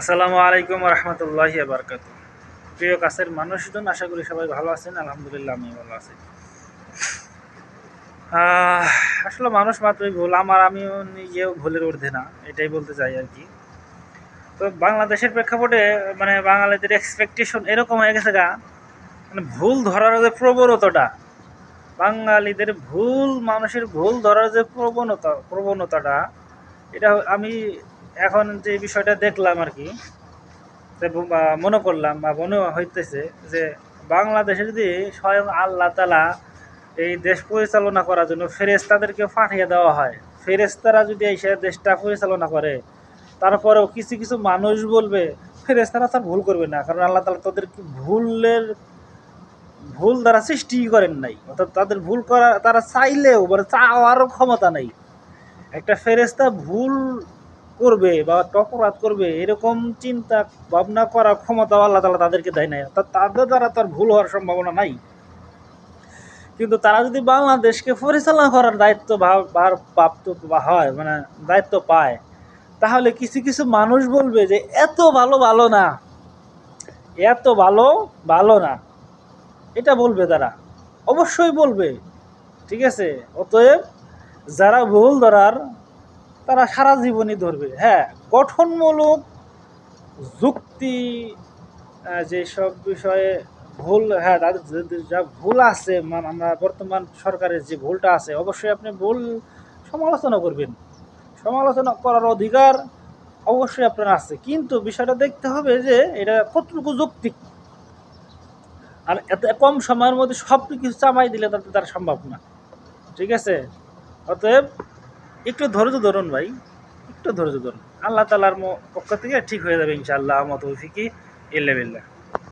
আসসালামু আলাইকুম রহমতুল্লাহি বারকাত প্রিয় কাছের মানুষজন, আশা করি সবাই ভালো আছেন। আলহামদুলিল্লাহ আমি ভালো আছি। আসলে মানুষ মাত্রই ভুল, আমার আমিও নিজেও ভুলের ঊর্ধ্বে না, এটাই বলতে চাই আর কি। তো বাংলাদেশের প্রেক্ষাপটে মানে বাঙালিদের এক্সপেকটেশন এরকম হয়ে গেছে গা মানে ভুল ধরার যে প্রবণতাটা, বাঙালিদের ভুল, মানুষের ভুল ধরার যে প্রবণতা, প্রবণতাটা, এটা আমি এখন যে বিষয়টা দেখলাম আর কি মনে করলাম বা মনে হইতেছে যে বাংলাদেশে যদি স্বয়ং আল্লাহ তালা এই দেশ পরিচালনা করার জন্য ফেরেস্তাদেরকে পাঠিয়ে দেওয়া হয় ফেরেস্তারা যদি এসে দেশটা পরিচালনা করে, তারপরেও কিছু কিছু মানুষ বলবে ফেরেস্তারা তার ভুল করবে না, কারণ আল্লাহ তালা তাদেরকে ভুলের, ভুল দ্বারা সৃষ্টি করেন নাই, অর্থাৎ তাদের ভুল করা, তারা চাইলেও মানে চাওয়ারও ক্ষমতা নেই। একটা ফেরেস্তা ভুল করবে বা অপরাধ করবে, এরকম চিন্তা, ভাবনা করার ক্ষমতা আল্লাহ তালা তাদেরকে দেয় নাই। অর্থাৎ তাদের দ্বারা তার ভুল হওয়ার সম্ভাবনা নাই। কিন্তু তারা যদি বাংলাদেশকে পরিচালনা করার দায়িত্ব ভার- প্রাপ্ত হয় মানে দায়িত্ব পায়, তাহলে কিছু কিছু মানুষ বলবে যে, এত ভালো ভালো না। এত ভালো ভালো না। এটা বলবে তারা। অবশ্যই বলবে। ঠিক আছে? অতএব যারা ভুল ধরার তারা সারা জীবনই ধরবে। হ্যাঁ গঠনমূলক যুক্তি যেসব বিষয়ে ভুল হ্যাঁ তাদের যে- ভুল আছে মানে আমরা বর্তমান সরকারের যে ভুলটা আছে, অবশ্যই আপনি ভুল সমালোচনা করবেন। সমালোচনা করার অধিকার অবশ্যই আপনার আছে। কিন্তু বিষয়টা দেখতে হবে যে, এটা কতটুকু যৌক্তিক। আর এত কম সময়ের মধ্যে সব কিছু চাপাই দিলে তাতে তার সম্ভব না। ঠিক আছে? অতএব একটু ধৈর্য ধরুন ভাই, একটু ধৈর্য ধরুন। আল্লাহ তালার পক্ষ থেকে ঠিক হয়ে যাবে ইনশাল্লাহ মত ফিকি ইল্লা বিল্লাহ।